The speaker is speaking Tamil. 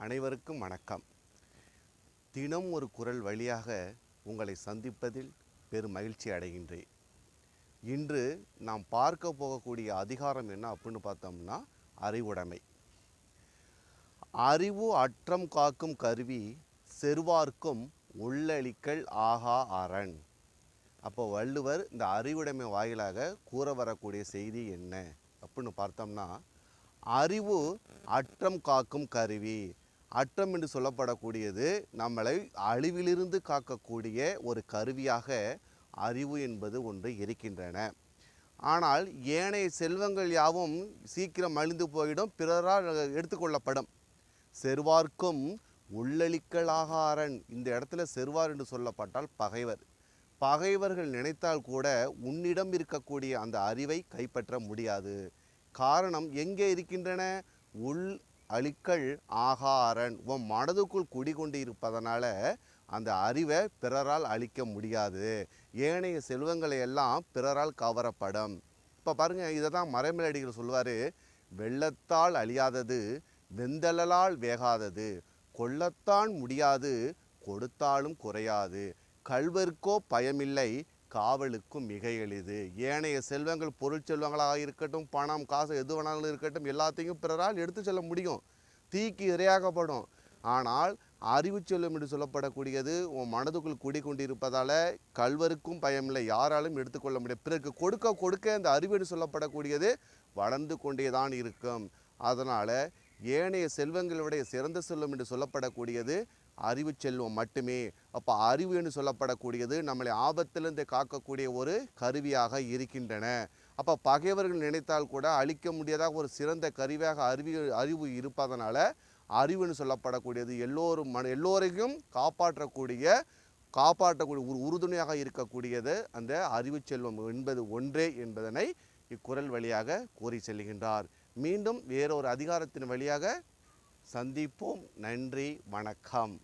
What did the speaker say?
அனைவருக்கும் வணக்கம். தினம் ஒரு குரல் வழியாக உங்களை சந்திப்பதில் பெரும் மகிழ்ச்சி அடைகின்றேன். இன்று நாம் பார்க்க போகக்கூடிய அதிகாரம் என்ன அப்படின்னு பார்த்தோம்னா அறிவுடைமை. அறிவு அற்றம் காக்கும் கருவி செருவார்க்கும் உள்ளளிக்கல் ஆகா அரண். அப்போ வள்ளுவர் இந்த அறிவுடைமை வாயிலாக கூற வரக்கூடிய செய்தி என்ன? அப்படின்னு பார்த்தோம்னா அறிவு அற்றம் காக்கும் கருவி அற்றம் என்று சொல்லப்படக்கூடியது நம்மளை அழிவிலிருந்து காக்கக்கூடிய ஒரு கருவியாக அறிவு என்பது ஒன்று இருக்கின்றன. ஆனால் ஏனைய செல்வங்கள் யாவும் சீக்கிரம் அழிந்து போயிடும் பிறரால் எடுத்துக்கொள்ளப்படும் செருவார்க்கும் உள்ளளிக்கலாகாரன் இந்த இடத்துல செருவார் என்று சொல்லப்பட்டால் பகைவர். பகைவர்கள் நினைத்தால் கூட உன்னிடம் இருக்கக்கூடிய அந்த அறிவை கைப்பற்ற முடியாது. காரணம் எங்கே இருக்கின்றன? உள் அழிக்கள் ஆகாரன். உன் மனதுக்குள் குடிகொண்டு இருப்பதனால அந்த அறிவை பிறரால் அழிக்க முடியாது. ஏனைய செல்வங்களை எல்லாம் பிறரால் கவரப்படும். இப்போ பாருங்க இதை தான் மறைமலடிகள் சொல்லுவார். வெள்ளத்தால் அழியாதது வெந்தளலால் வேகாதது. கொள்ளத்தான் முடியாது கொடுத்தாலும் குறையாது. கல்வர்க்கோ பயமில்லை காவலுக்கும் மிக எளிது. ஏனைய செல்வங்கள் பொருள் செல்வங்களாக இருக்கட்டும் பணம் காசு எது வேணாலும் இருக்கட்டும் எல்லாத்தையும் பிறரால் எடுத்து செல்ல முடியும். தீக்கு இரையாகப்படும். ஆனால் அறிவு செல்வம் என்று சொல்லப்படக்கூடியது உன் மனதுக்குள் குடிக்கொண்டிருப்பதால் கல்வருக்கும் பயமில்லை. யாராலும் எடுத்துக்கொள்ள முடியாது. பிறகு கொடுக்க கொடுக்க இந்த அறிவு என்று சொல்லப்படக்கூடியது வளர்ந்து கொண்டே தான் இருக்கும். அதனால் ஏனைய செல்வங்களுடைய சிறந்த செல்வம் என்று சொல்லப்படக்கூடியது அறிவு செல்வம் மட்டுமே. அப்போ அறிவு என்று சொல்லப்படக்கூடியது நம்மளை ஆபத்திலிருந்து காக்கக்கூடிய ஒரு கருவியாக இருக்கின்றன. அப்போ பகைவர்கள் நினைத்தால் கூட அழிக்க முடியாத ஒரு சிறந்த கருவியாக அறிவு அறிவு இருப்பதனால அறிவுன்னு சொல்லப்படக்கூடியது எல்லோரும் மன எல்லோரையும் காப்பாற்றக்கூடிய காப்பாற்றக்கூடிய ஒரு உறுதுணையாக இருக்கக்கூடியது அந்த அறிவு செல்வம் என்பது ஒன்றே என்பதனை இக்குரல் வழியாக கூறி செல்கின்றார். மீண்டும் வேறொரு அதிகாரத்தின் வழியாக சந்திப்போம். நன்றி வணக்கம்.